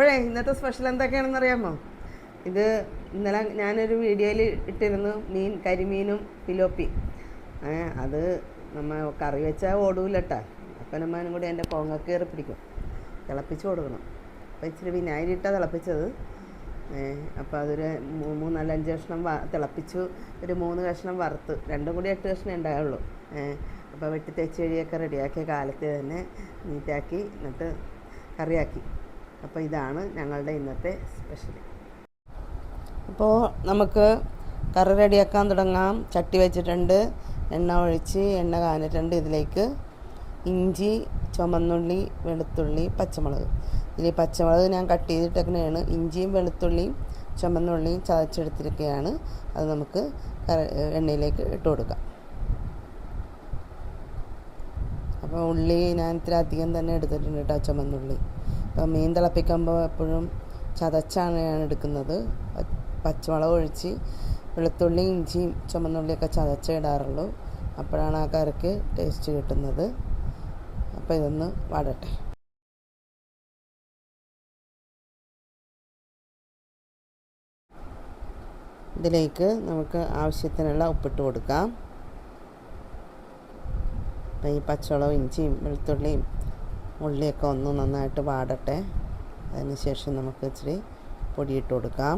അപ്പോഴേ ഇന്നത്തെ സ്പെഷ്യൽ എന്തൊക്കെയാണെന്ന് അറിയാമോ? ഇത് ഇന്നലെ ഞാനൊരു വീഡിയോയിൽ ഇട്ടിരുന്നു മീൻ കരിമീനും പിലോപ്പി അത് നമ്മൾ കറി വെച്ചാൽ ഓടൂലട്ടാ. അപ്പനമ്മാനും കൂടി എന്റെ കോങ്ങക്കേറി പിടിക്കും. തിളപ്പിച്ച് കൊടുക്കണം. അപ്പോൾ ഇച്ചിരി വിനാഗിരി ഇട്ടാണ് തിളപ്പിച്ചത്. അപ്പോൾ അതൊരു മൂന്നാൽ അഞ്ച് കഷ്ണം തിളപ്പിച്ചു. ഒരു മൂന്ന് കഷ്ണം വറുത്ത്. രണ്ടും കൂടി എട്ട് കഷ്ണം ഉണ്ടായുള്ളൂ. അപ്പോൾ വെട്ടി തെച്ച് കഴിയൊക്കെ റെഡിയാക്കിയ കാലത്ത് തന്നെ നീറ്റാക്കി എന്നിട്ട് കറിയാക്കി. അപ്പോൾ ഇതാണ് ഞങ്ങളുടെ ഇന്നത്തെ സ്പെഷ്യൽ അപ്പോൾ നമുക്ക് കറി റെഡിയാക്കാൻ തുടങ്ങാം. ചട്ടി വെച്ചിട്ടുണ്ട് എണ്ണ ഒഴിച്ച് എണ്ണ കാഞ്ഞിട്ടുണ്ട് ഇതിലേക്ക്. ഇഞ്ചി ചുമന്നുള്ളി വെളുത്തുള്ളി പച്ചമുളക്. ഇതിൽ പച്ചമുളക് ഞാൻ കട്ട് ചെയ്തിട്ടൊക്കെയാണ് ഇഞ്ചിയും വെളുത്തുള്ളിയും ചുമന്നുള്ളിയും ചതച്ചെടുത്തിരിക്കുകയാണ് അത് നമുക്ക് എണ്ണയിലേക്ക് ഇട്ട് കൊടുക്കാം. അപ്പോൾ ഉള്ളി ഞാൻ ഇത്തിരി അധികം തന്നെ എടുത്തിട്ടുണ്ട് കേട്ടോ ചുമന്നുള്ളി. മീൻ തിളപ്പിക്കുമ്പോൾ എപ്പോഴും ചതച്ചാണ് ഞാൻ എടുക്കുന്നത്. പച്ചമുളക് ഒഴിച്ച് വെളുത്തുള്ളി ഇഞ്ചിയും ചുമന്നുള്ളിയൊക്കെ ചതച്ചേ ഇടാറുള്ളൂ. അപ്പോഴാണ് ആ കറിക്ക് ടേസ്റ്റ് കിട്ടുന്നത്. അപ്പോൾ ഇതൊന്ന് വാടട്ടെ. ഇതിലേക്ക് നമുക്ക് ആവശ്യത്തിനുള്ള ഉപ്പിട്ട് കൊടുക്കാം. അപ്പം ഈ പച്ചമുളകും ഇഞ്ചിയും വെളുത്തുള്ളിയും ഉള്ളിയൊക്കെ ഒന്ന് നന്നായിട്ട് വാടട്ടെ. അതിന് ശേഷം നമുക്ക് ഇച്ചിരി പൊടിയിട്ട് കൊടുക്കാം.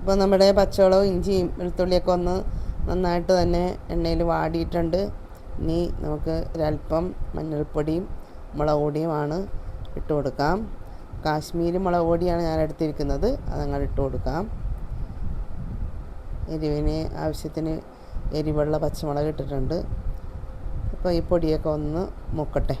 ഇപ്പോൾ നമ്മുടെ പച്ചവളവും ഇഞ്ചിയും വെളുത്തുള്ളിയൊക്കെ ഒന്ന് നന്നായിട്ട് തന്നെ എണ്ണയിൽ വാടിയിട്ടുണ്ട്. ഇനി നമുക്ക് ഒരല്പം മഞ്ഞൾപ്പൊടിയും മുളക് പൊടിയുമാണ് ഇട്ട് കൊടുക്കാം. കാശ്മീരി മുളക് പൊടിയാണ് ഞാൻ എടുത്തിരിക്കുന്നത്. അത് ഞങ്ങൾ ഇട്ട് കൊടുക്കാം. എരിവിന് ആവശ്യത്തിന് എരിവുള്ള പച്ചമുളക് ഇട്ടിട്ടുണ്ട്. അപ്പോൾ ഈ പൊടിയൊക്കെ ഒന്ന് മുക്കട്ടെ.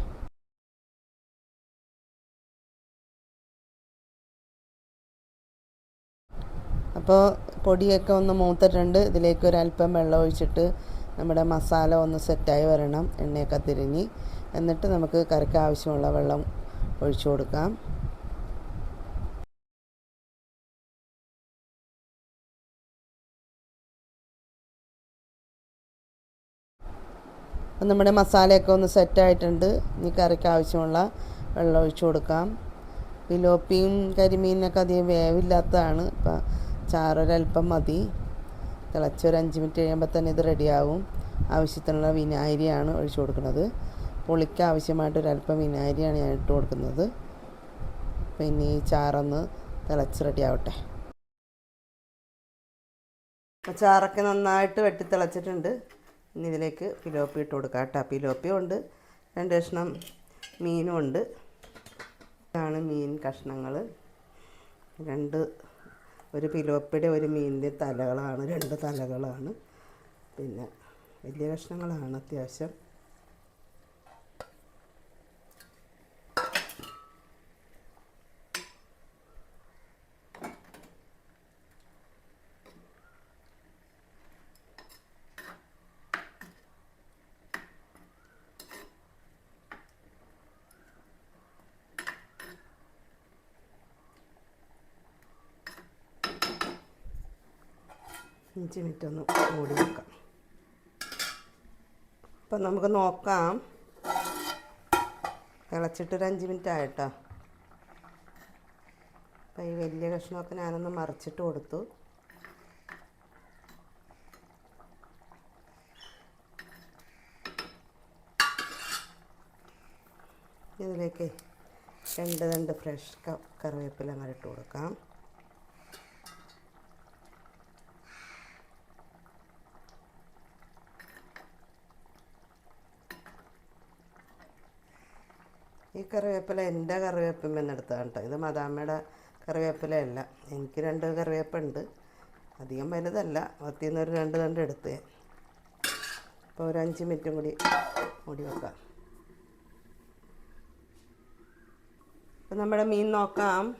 അപ്പോൾ പൊടിയൊക്കെ ഒന്ന് മൂത്തിട്ടുണ്ട്. ഇതിലേക്ക് ഒരല്പം വെള്ളം ഒഴിച്ചിട്ട് നമ്മുടെ മസാല ഒന്ന് സെറ്റായി വരണം. എണ്ണയൊക്കെ തിരിഞ്ഞ്. എന്നിട്ട് നമുക്ക് കറിക്ക് ആവശ്യമുള്ള വെള്ളം ഒഴിച്ചു കൊടുക്കാം. അപ്പം നമ്മുടെ മസാലയൊക്കെ ഒന്ന് സെറ്റായിട്ടുണ്ട്. ഇനി കറിക്ക് ആവശ്യമുള്ള വെള്ളം ഒഴിച്ചു കൊടുക്കാം. പിലോപ്പിയും കരിമീനൊക്കെ അധികം വേവില്ലാത്തതാണ്. ഇപ്പം ചാറൊരൽപ്പം മതി. തിളച്ചൊരു അഞ്ച് മിനിറ്റ് കഴിയുമ്പോൾ തന്നെ ഇത് റെഡിയാവും. ആവശ്യത്തിനുള്ള വിനാഗിരിയാണ് ഒഴിച്ചു കൊടുക്കുന്നത്. പുളിക്ക് ആവശ്യമായിട്ട് ഒരല്പം വിനാഗിരിയാണ് ഞാൻ ഇട്ട് കൊടുക്കുന്നത്. പിന്നെ ഈ ചാറൊന്ന് തിളച്ച് റെഡിയാവട്ടെ. അപ്പോൾ ചാറൊക്കെ നന്നായിട്ട് വെട്ടി തിളച്ചിട്ടുണ്ട്. ഇനി ഇതിലേക്ക് പിലോപ്പി ഇട്ട് കൊടുക്കാം കേട്ടോ. പിലോപ്പിയും ഉണ്ട്. രണ്ട് കഷ്ണം മീനും ഉണ്ട്. ഇതാണ് മീൻ കഷ്ണങ്ങൾ. രണ്ട് ഒരു പിലോപ്പിയുടെ ഒരു മീനിന്റെ തലകളാണ്. രണ്ട് തലകളാണ്. പിന്നെ വലിയ കഷ്ണങ്ങളാണ് അത്യാവശ്യം. അഞ്ച് മിനിറ്റ് ഒന്ന് മൂടി വെക്കാം. അപ്പം നമുക്ക് നോക്കാം. തിളച്ചിട്ടൊരു അഞ്ച് മിനിറ്റ് ആയിട്ടോ. അപ്പം ഈ വലിയ കഷ്ണമൊക്കെ ഞാനൊന്ന് മറിച്ചിട്ട് കൊടുത്തു. ഇതിലേക്ക് രണ്ട് രണ്ട് ഫ്രഷ് കറിവേപ്പില അങ്ങനെ ഇട്ട് കൊടുക്കാം. ഈ കറിവേപ്പില എന്റെ കറിവേപ്പിൽ എന്നെടുത്താണ് കേട്ടോ. ഇത് മദാമ്മയുടെ കറിവേപ്പിലയല്ല. എനിക്ക് രണ്ട് കറിവേപ്പുണ്ട്. അധികം വലുതല്ല. പത്തിൽ നിന്ന് ഒരു രണ്ട് രണ്ട് എടുത്ത്. അപ്പോൾ ഒരു അഞ്ച് മിനിറ്റും കൂടി മൂടി വെക്കാം. അപ്പം നമ്മുടെ മീൻ നോക്കാം.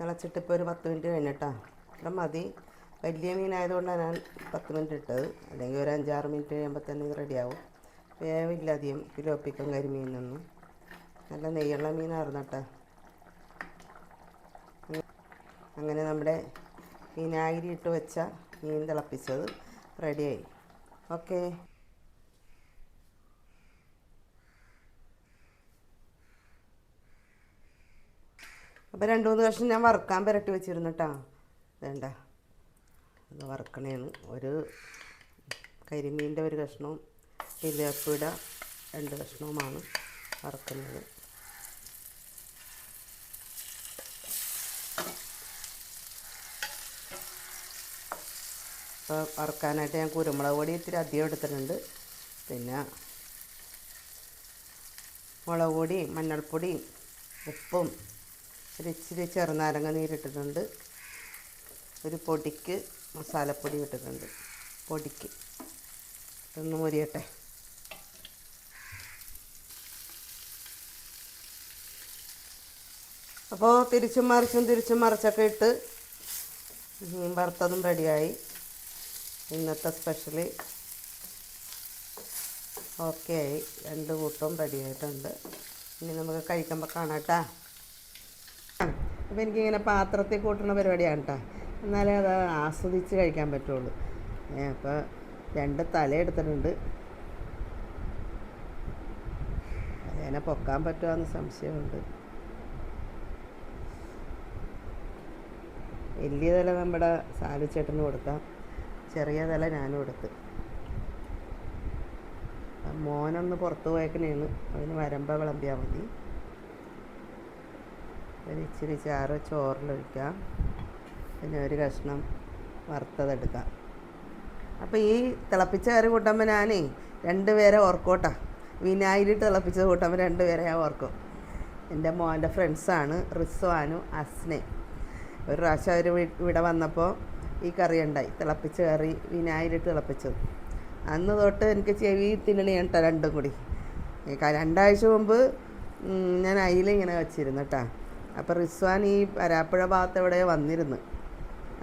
തിളച്ചിട്ട് ഇപ്പോൾ ഒരു പത്ത് മിനിറ്റ് കഴിഞ്ഞിട്ടാ. അത്ര മതി. വലിയ മീനായതുകൊണ്ടാണ് ഞാൻ പത്ത് മിനിറ്റ് ഇട്ടത്. അല്ലെങ്കിൽ ഒരു അഞ്ചാറ് മിനിറ്റ് കഴിയുമ്പോൾ തന്നെ ഇത് റെഡിയാവും വേവില്ല അധികം കരിമീൻ കരിമീനൊന്നും നല്ല നെയ്യുള്ള മീനായിരുന്നു കേട്ടോ. അങ്ങനെ നമ്മുടെ വിനാഗിരി ഇട്ട് വെച്ച മീൻ തിളപ്പിച്ചത് റെഡിയായി. ഓക്കേ. അപ്പോൾ രണ്ട് മൂന്ന് കഷ്ണം ഞാൻ വറുക്കാൻ പുരട്ടി വെച്ചിരുന്നു കേട്ടോ. വേണ്ട. അത് വറുക്കണേന്ന്. ഒരു കരിമീന്റെ ഒരു കഷ്ണവും ഇലപ്പിട രണ്ട് കഷ്ണവുമാണ് വറുക്കുന്നത്. ഇപ്പോൾ വറുക്കാനായിട്ട് ഞാൻ കുരുമുളക് പൊടി ഇത്തിരി അധികം എടുത്തിട്ടുണ്ട്. പിന്നെ മുളക് പൊടിയും മഞ്ഞൾപ്പൊടിയും ഉപ്പും ഒരു ഇച്ചിരി ചെറുനാരങ്ങ നീരിട്ടിട്ടുണ്ട് ഒരു പൊടിക്ക് മസാലപ്പൊടി ഇട്ടിട്ടുണ്ട്. പൊടിക്ക്. ഇതൊന്ന് മുരിയട്ടെ. അപ്പോൾ തിരിച്ചും മറിച്ചും തിരിച്ചും മറിച്ചൊക്കെ ഇട്ട് മീൻ വറുത്തതും റെഡിയായി. ഇന്നത്തെ സ്പെഷ്യൽ ഓക്കെ ആയി. രണ്ട് കൂട്ടവും റെഡി ആയിട്ടുണ്ട്. ഇനി നമുക്ക് കഴിക്കുമ്പോൾ കാണാം കേട്ടോ അപ്പോൾ എനിക്കിങ്ങനെ പാത്രത്തിൽ കൂട്ടുന്ന പരിപാടിയാണ് കേട്ടോ എന്നാലേ അത് ആസ്വദിച്ച് കഴിക്കാൻ പറ്റുള്ളൂ. അപ്പോൾ രണ്ട് തല എടുത്തിട്ടുണ്ട്. അതിനെ പൊക്കാൻ പറ്റുമോ എന്ന് സംശയമുണ്ട്. വലിയ തല നമ്മുടെ സാലിച്ചേട്ടന് കൊടുക്കാം ചെറിയ തല ഞാനും എടുത്ത്. മോനൊന്ന് പുറത്ത് പോയേക്കണേന്ന്. അതിന് വരമ്പ വിളമ്പിയാൽ മതി. ഇച്ചിരി ചാറ് ചോറിലൊഴിക്കാം. പിന്നെ ഒരു കഷ്ണം വറുത്തതെടുക്കാം അപ്പോൾ ഈ തിളപ്പിച്ച കറി കൂട്ടുമ്പോൾ ഞാനേ രണ്ടുപേരെ ഓർക്കോട്ടാ. വിനാഗിരി തിളപ്പിച്ചത് കൂട്ടുമ്പോൾ രണ്ടുപേരെ ഞാൻ ഓർക്കും. എന്റെ മോന്റെ ഫ്രണ്ട്സാണ് റിസ്വാനും അസ്നെ ഒരു പ്രാവശ്യം അവർ ഇവിടെ വന്നപ്പോൾ ഈ കറി ഉണ്ടായി. തിളപ്പിച്ച കറി വിനായിട്ട് തിളപ്പിച്ചത്. അന്ന് തൊട്ട് എനിക്ക് ചെവി തിന്നണിയാണ് കേട്ടോ രണ്ടും കൂടി. രണ്ടാഴ്ച മുമ്പ് ഞാൻ അയില ഇങ്ങനെ വെച്ചിരുന്നു കേട്ടോ അപ്പോൾ റിസ്വാൻ ഈ വരാപ്പുഴ ഭാഗത്ത് എവിടെ വന്നിരുന്നു.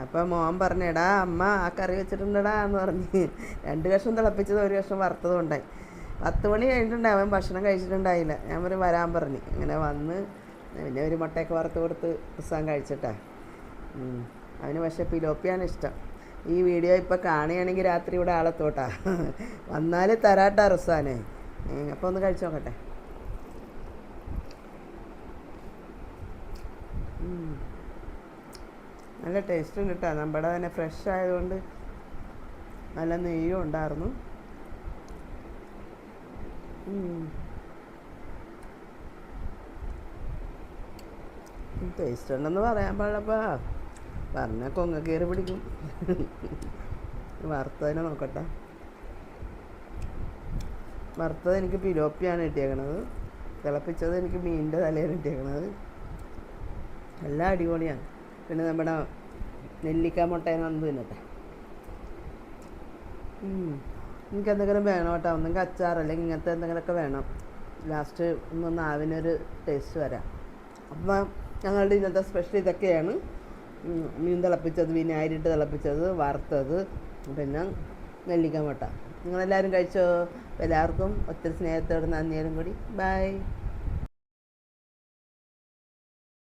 അപ്പോൾ മോൻ പറഞ്ഞു എടാ അമ്മ ആ കറി വെച്ചിട്ടുണ്ടടാ എന്ന് പറഞ്ഞ്. രണ്ട് കഷ്ണം തിളപ്പിച്ചത് ഒരു കഷ്ണം വറുത്തതും ഉണ്ടായി. പത്ത് മണി കഴിഞ്ഞിട്ടുണ്ടായി അവൻ ഭക്ഷണം കഴിച്ചിട്ടുണ്ടായില്ല. ഞാൻ പറഞ്ഞു വരാൻ പറഞ്ഞു. ഇങ്ങനെ വന്ന് പിന്നെ ഒരു മുട്ടയൊക്കെ വറുത്ത് കൊടുത്ത് റിസ്വാൻ കഴിച്ചിട്ടാ. അവന് പക്ഷേ പിലോപ്പിയാണ് ഇഷ്ടം. ഈ വീഡിയോ ഇപ്പോൾ കാണുകയാണെങ്കിൽ രാത്രി ഇവിടെ ആളെത്തോട്ടാ വന്നാൽ തരാട്ടാ റസാനെ. അപ്പോൾ ഒന്ന് കഴിച്ചു നോക്കട്ടെ. നല്ല ടേസ്റ്റ് കേട്ടോ നമ്മുടെ തന്നെ ഫ്രഷ് ആയതുകൊണ്ട് നല്ല നെയ്യും ഉണ്ടായിരുന്നു. ടേസ്റ്റ് ഉണ്ടെന്ന് പറയാൻ പാടില്ലപ്പാ. പറഞ്ഞ കൊങ്ങ കയറി പിടിക്കും. വറുത്തതിനെ നോക്കട്ടെ. വറുത്തത് എനിക്ക് പിലോപ്പിയാണ് കിട്ടിയേക്കണത്. തിളപ്പിച്ചത് എനിക്ക് മീനിന്റെ തലയാണ് കിട്ടിയേക്കണത്. എല്ലാം അടിപൊളിയാണ്. പിന്നെ നമ്മുടെ നെല്ലിക്ക മുട്ടേനെ ഒന്ന് തിന്നട്ടെ. എനിക്ക് എന്തെങ്കിലും വേണം കേട്ടോ ഒന്നെങ്കിൽ അച്ചാർ അല്ലെങ്കിൽ ഇങ്ങനത്തെ എന്തെങ്കിലുമൊക്കെ വേണം. ലാസ്റ്റ് ഒന്ന് നാവിനൊരു ടേസ്റ്റ് വരാം. അപ്പം ഞങ്ങളുടെ ഇന്നത്തെ സ്പെഷ്യൽ ഇതൊക്കെയാണ്. മീൻ തിളപ്പിച്ചത് വിനാഗിരിട്ട് തിളപ്പിച്ചത് വറുത്തത് പിന്നെ നെല്ലിക്ക മുട്ട നിങ്ങളെല്ലാവരും കഴിച്ചോ? എല്ലാവർക്കും ഒത്തിരി സ്നേഹത്തോടെ നന്ദിയോടും കൂടി. ബൈ